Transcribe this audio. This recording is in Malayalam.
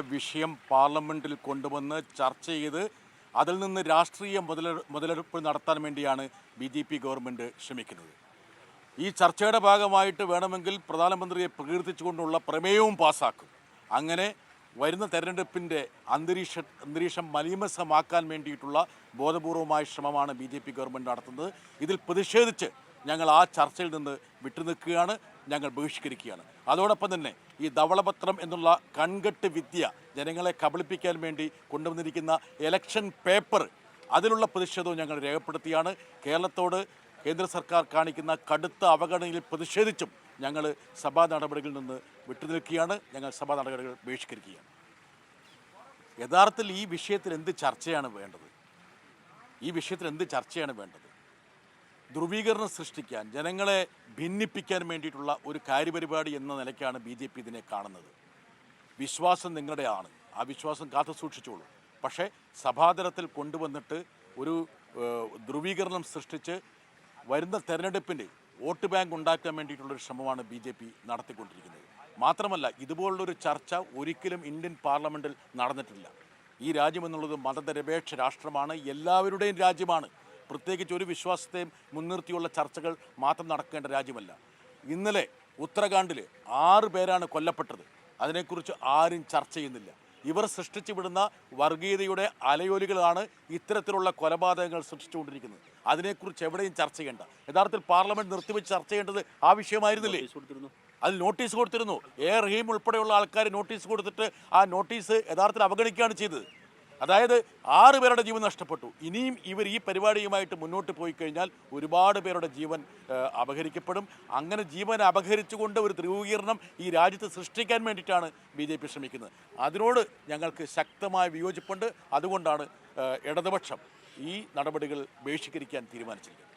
വിഷയം പാർലമെന്റിൽ കൊണ്ടുവന്ന് ചർച്ച ചെയ്ത് അതിൽ നിന്ന് രാഷ്ട്രീയ മുതല മുതലെടുപ്പ് നടത്താൻ വേണ്ടിയാണ് ബി ജെ പി ഗവൺമെന്റ് ശ്രമിക്കുന്നത്. ഈ ചർച്ചയുടെ ഭാഗമായിട്ട് വേണമെങ്കിൽ പ്രധാനമന്ത്രിയെ പ്രകീർത്തിച്ചുകൊണ്ടുള്ള പ്രമേയവും പാസാക്കും. അങ്ങനെ വരുന്ന തെരഞ്ഞെടുപ്പിന്റെ അന്തരീക്ഷ അന്തരീക്ഷം മലീമസമാക്കാൻ വേണ്ടിയിട്ടുള്ള ബോധപൂർവമായ ശ്രമമാണ് ബി ജെ പി ഗവൺമെന്റ് നടത്തുന്നത്. ഇതിൽ പ്രതിഷേധിച്ച് ഞങ്ങൾ ആ ചർച്ചയിൽ നിന്ന് വിട്ടുനിൽക്കുകയാണ്. ഞങ്ങൾ ബഹിഷ്കരിക്കുകയാണ്. അതോടൊപ്പം തന്നെ ഈ ധവളപത്രം എന്നുള്ള കൺകെട്ട് വിദ്യ ജനങ്ങളെ കബളിപ്പിക്കാൻ വേണ്ടി കൊണ്ടുവന്നിരിക്കുന്ന എലക്ഷൻ പേപ്പർ അതിലുള്ള പ്രതിഷേധവും ഞങ്ങൾ രേഖപ്പെടുത്തിയാണ്. കേരളത്തോട് കേന്ദ്ര സർക്കാർ കാണിക്കുന്ന കടുത്ത അവഗണനയിൽ പ്രതിഷേധിച്ചും ഞങ്ങൾ സഭാ നടപടികളിൽ നിന്ന് വിട്ടുനിൽക്കുകയാണ്. ഞങ്ങൾ സഭാ നടപടികൾ ബഹിഷ്കരിക്കുകയാണ്. യഥാർത്ഥത്തിൽ ഈ വിഷയത്തിൽ എന്ത് ചർച്ചയാണ് വേണ്ടത്? ഈ വിഷയത്തിൽ എന്ത് ചർച്ചയാണ് വേണ്ടത്? ധ്രുവീകരണം സൃഷ്ടിക്കാൻ ജനങ്ങളെ ഭിന്നിപ്പിക്കാൻ വേണ്ടിയിട്ടുള്ള ഒരു കാര്യപരിപാടി എന്ന നിലയ്ക്കാണ് ബി ജെ പി ഇതിനെ കാണുന്നത്. വിശ്വാസം നിങ്ങളുടെയാണ്. ആ വിശ്വാസം കാത്തു സൂക്ഷിച്ചോളൂ. പക്ഷേ സഭാതലത്തിൽ കൊണ്ടുവന്നിട്ട് ഒരു ധ്രുവീകരണം സൃഷ്ടിച്ച് വരുന്ന തെരഞ്ഞെടുപ്പിന്റെ വോട്ട് ബാങ്ക് ഉണ്ടാക്കാൻ വേണ്ടിയിട്ടുള്ളൊരു ശ്രമമാണ് ബി ജെ പി നടത്തിക്കൊണ്ടിരിക്കുന്നത്. മാത്രമല്ല ഇതുപോലുള്ളൊരു ചർച്ച ഒരിക്കലും ഇന്ത്യൻ പാർലമെന്റിൽ നടന്നിട്ടില്ല. ഈ രാജ്യമെന്നുള്ളത് മതനിരപേക്ഷ രാഷ്ട്രമാണ് എല്ലാവരുടെയും രാജ്യമാണ്. പ്രത്യേകിച്ച് ഒരു വിശ്വാസത്തെയും മുൻനിർത്തിയുള്ള ചർച്ചകൾ മാത്രം നടക്കേണ്ട രാജ്യമല്ല. ഇന്നലെ ഉത്തരാഖണ്ഡിൽ ആറ് പേരാണ് കൊല്ലപ്പെട്ടത്. അതിനെക്കുറിച്ച് ആരും ചർച്ച ചെയ്യുന്നില്ല. ഇവർ സൃഷ്ടിച്ചു വിടുന്ന വർഗീയതയുടെ അലയോലികളാണ് ഇത്തരത്തിലുള്ള കൊലപാതകങ്ങൾ സൃഷ്ടിച്ചുകൊണ്ടിരിക്കുന്നത്. അതിനെക്കുറിച്ച് എവിടെയും ചർച്ച ചെയ്യേണ്ട. യഥാർത്ഥത്തിൽ പാർലമെന്റ് നിർത്തിവെച്ച് ചർച്ച ചെയ്യേണ്ടത് ആ വിഷയമായിരുന്നില്ലേ? അതിൽ നോട്ടീസ് കൊടുത്തിരുന്നു. എ റഹീം ഉൾപ്പെടെയുള്ള ആൾക്കാർ നോട്ടീസ് കൊടുത്തിട്ട് ആ നോട്ടീസ് യഥാർത്ഥത്തിൽ അവഗണിക്കുകയാണ് ചെയ്തത്. അതായത് ആറ് പേരുടെ ജീവൻ നഷ്ടപ്പെട്ടു. ഇനിയും ഇവർ ഈ പരിപാടിയുമായിട്ട് മുന്നോട്ട് പോയി കഴിഞ്ഞാൽ ഒരുപാട് പേരുടെ ജീവൻ അപഹരിക്കപ്പെടും. അങ്ങനെ ജീവൻ അപഹരിച്ചുകൊണ്ട് ഒരു ധ്രുവീകരണം ഈ രാജ്യത്ത് സൃഷ്ടിക്കാൻ വേണ്ടിയിട്ടാണ് ബി ജെ പി ശ്രമിക്കുന്നത്. അതിനോട് ഞങ്ങൾക്ക് ശക്തമായ വിയോജിപ്പുണ്ട്. അതുകൊണ്ടാണ് ഇടതുപക്ഷം ഈ നടപടികൾ ബഹിഷ്കരിക്കാൻ തീരുമാനിച്ചിരിക്കുന്നത്.